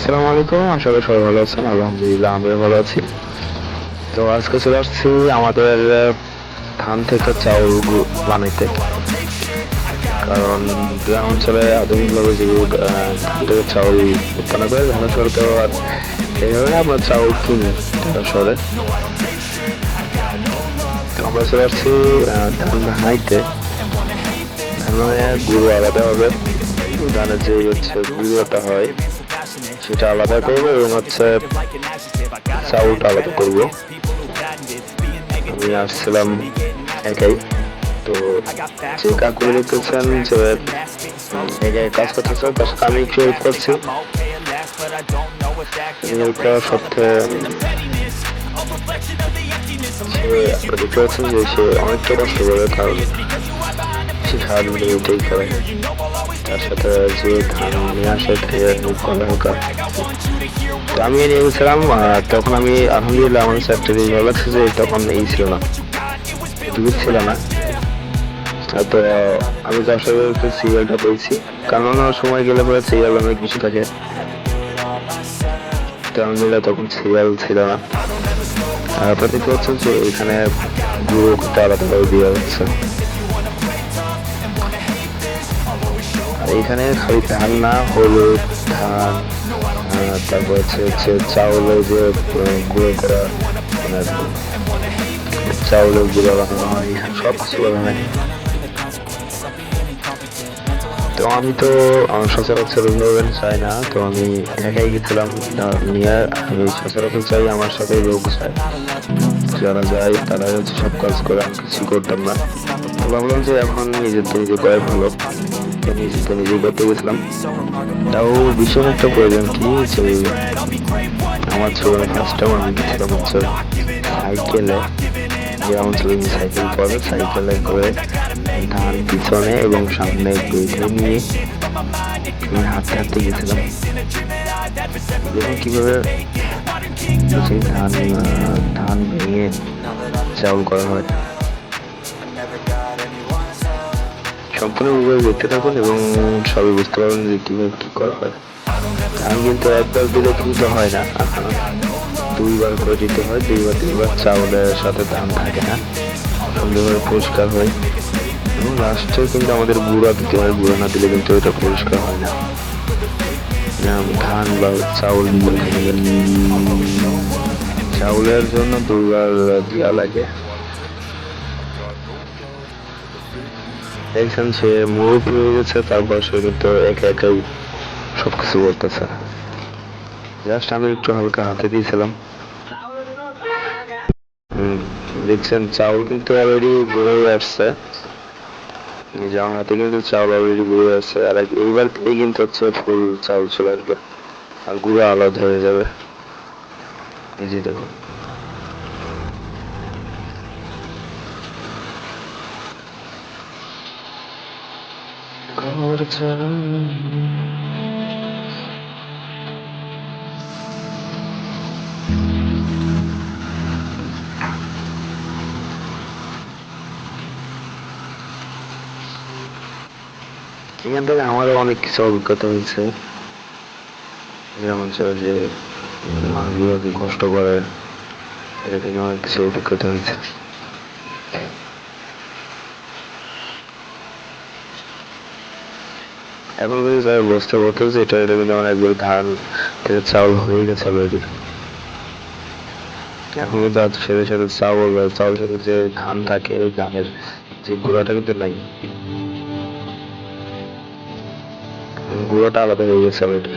আসসালামু আলাইকুম, আশা করি সবাই ভালো আছেন, আলহামদুলিল্লাহ আমরা ভালো আছি। তো আজকে চলে আসছি আমাদের ধান থেকে চাউল বানাইতে। কারণ গ্রাম অঞ্চলে আধুনিকভাবে যে ধান থেকে চাউল উৎপন্ন করে ধান তো আর এইভাবে আমরা চাউল কিনি ঢাকা শহরে। তো আমরা চলে আসছি ধান বানাইতে। ধান মানে গুঁড়ো আলাদা হবে। ধানের যে হচ্ছে গুঁড়োটা হয় সেটা আলাদা করব এবং হচ্ছে চাউলটা আলাদা করব। আমি আসছিলাম একাই। তো যে কাকুরে দেখতেছেন যে একাই কাজ করতেছে, তার আমি একটু হেল্প করছি। হেল্পটা সত্যি সে দেখতে পাচ্ছেন যে সে অনেকটা কষ্ট করে কারণ সে সারাদিন করে সাথে যে ধান নিয়ে আসে হালকা তো আমি নিয়ে গেছিলাম তখন আমি আলহামদুলিল্লাহ আমার কাছে একটা ভালো লাগছে যে তখন এই ছিল না। দুধ ছিল না। তো আমি তার সাথে সিরিয়ালটা পেয়েছি। কারণ সময় গেলে পরে সিরিয়াল অনেক বেশি থাকে। তো আলহামদুলিল্লাহ তখন সিরিয়াল ছিল না। দেখতে পাচ্ছেন যে এখানে করতে আলাদাভাবে দেওয়া হচ্ছে। এখানে খালি ধান না, হলুদ, ধান তারপর হচ্ছে হচ্ছে চাউলের যে গুঁড়ো করা মানে চাউলের গুঁড়ো বানানো হয় সব কিছু বানানো হয়। তো আমি তো সচরাচর অন্যভাবে চাই না, তো আমি একাই গেছিলাম নিয়ে আমি সচরাচর চাই, আমার সাথে লোক চাই যারা যায় তারা হচ্ছে সব কাজ করে, আমি কিছু করতাম না। ভাবলাম যে এখন নিজের তো নিজে করাই ভালো তো নিজে তো নিজে করতে গেছিলাম তাও ভীষণ একটা প্রয়োজন কি যে আমার ছোট ফার্স্ট টাইম আমি গেছিলাম হচ্ছে সাইকেলে গ্রাম অঞ্চলে সাইকেল পরে সাইকেলে করে ধান পিছনে এবং সামনে বেঁধে নিয়ে আমি হাঁটতে হাঁটতে গেছিলাম। দেখুন কীভাবে সেই ধান ধান ভেঙে চাউল করা হয়। সম্পূর্ণ ভিডিও দেখতে থাকুন এবং সবই বুঝতে পারবেন যে কীভাবে কী করা ধান কিন্তু একবার দিলে কিন্তু হয় না দুইবার করে দিতে হয়, দুইবার, তিনবার চাউলের সাথে ধান থাকে না। সুন্দরভাবে পরিষ্কার হয়। এবং লাস্টে কিন্তু আমাদের গুঁড়া দিতে হয়, গুঁড়া না দিলে কিন্তু ওইটা পরিষ্কার হয় না। ধান বা চাউল চাউলের জন্য দুইবার দেওয়া লাগে। দেখছেন সে মুরগ হয়ে গেছে, তারপর সে কিন্তু একা একাই সবকিছু বলতেছে। জাস্ট আমি একটু হালকা হাতে দিয়েছিলাম। দেখছেন, চাউল কিন্তু অলরেডি গুঁড়ো আসছে। এই যে আমার হাতে কিন্তু চাউল অলরেডি গুঁড়ো আসছে। আর এইবার থেকেই কিন্তু হচ্ছে ফুল চাউল চলে আসবে। আর গুঁড়ো আলাদা হয়ে যাবে। এই যে দেখুন। এখান থেকে আমারও অনেক কিছু অভিজ্ঞতা হয়েছে। যেমন হচ্ছে যে মানুষগুলো কষ্ট করে এটা থেকে অনেক কিছু অভিজ্ঞতা হয়েছে। এখন কিন্তু তারা বুঝতে যে এটা এটা কিন্তু একবার ধান থেকে চাউল হয়ে গেছে অলরেডি এখন কিন্তু সাথে সাথে চাউল চাউল সাথে যে ধান থাকে ওই ধানের যে গুঁড়াটা কিন্তু নাই। গুঁড়োটা আলাদা হয়ে গেছে অলরেডি